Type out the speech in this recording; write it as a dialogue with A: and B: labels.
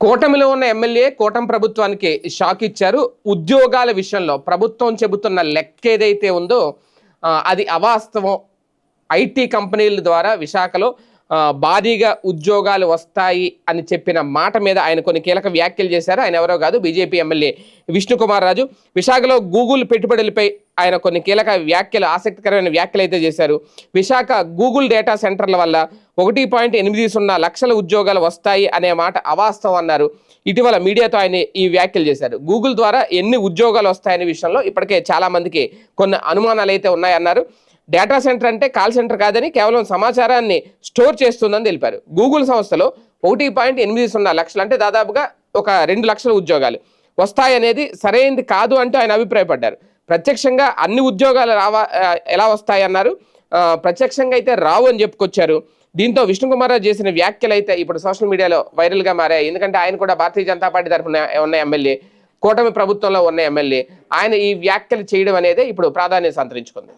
A: కూటమిలో ఉన్న ఎమ్మెల్యే కూటమి ప్రభుత్వానికి షాక్ ఇచ్చారు. ఉద్యోగాల విషయంలో ప్రభుత్వం చెబుతున్న లెక్క ఏదైతే ఉందో అది అవాస్తవం. ఐటీ కంపెనీల ద్వారా విశాఖలో భారీగా ఉద్యోగాలు వస్తాయి అని చెప్పిన మాట మీద ఆయన కొన్ని కీలక వ్యాఖ్యలు చేశారు. ఆయన ఎవరో కాదు బీజేపీ ఎమ్మెల్యే విష్ణుకుమార్ రాజు. విశాఖలో గూగుల్ పెట్టుబడులపై ఆయన కొన్ని కీలక వ్యాఖ్యలు ఆసక్తికరమైన వ్యాఖ్యలు అయితే చేశారు. విశాఖ గూగుల్ డేటా సెంటర్ల వల్ల ఒకటి పాయింట్ ఎనిమిది సున్నా లక్షల ఉద్యోగాలు వస్తాయి అనే మాట అవాస్తవం అన్నారు. ఇటీవల మీడియాతో ఆయన ఈ వ్యాఖ్యలు చేశారు. గూగుల్ ద్వారా ఎన్ని ఉద్యోగాలు వస్తాయనే విషయంలో ఇప్పటికే చాలామందికి కొన్ని అనుమానాలు అయితే ఉన్నాయన్నారు. డేటా సెంటర్ అంటే కాల్ సెంటర్ కాదని కేవలం సమాచారాన్ని స్టోర్ చేస్తుందని తెలిపారు. గూగుల్ సంస్థలో ఒకటి పాయింట్ ఎనిమిది సున్నా లక్షలు అంటే దాదాపుగా ఒక రెండు లక్షల ఉద్యోగాలు. వస్తాయనేది సరైనది కాదు అంటూ ఆయన అభిప్రాయపడ్డారు. ప్రత్యక్షంగా అన్ని ఉద్యోగాలు రావా ఎలా వస్తాయన్నారు ప్రత్యక్షంగా అయితే రావు అని చెప్పుకొచ్చారు. దీంతో విష్ణుకుమార్రావు చేసిన వ్యాఖ్యలు అయితే ఇప్పుడు సోషల్ మీడియాలో వైరల్గా మారాయి. ఎందుకంటే ఆయన కూడా భారతీయ జనతా పార్టీ తరఫున ఉన్న ఎమ్మెల్యే కూటమి ప్రభుత్వంలో ఉన్న ఎమ్మెల్యే. ఆయన ఈ వ్యాఖ్యలు చేయడం అనేది ఇప్పుడు ప్రాధాన్యత సంతరించుకుంది.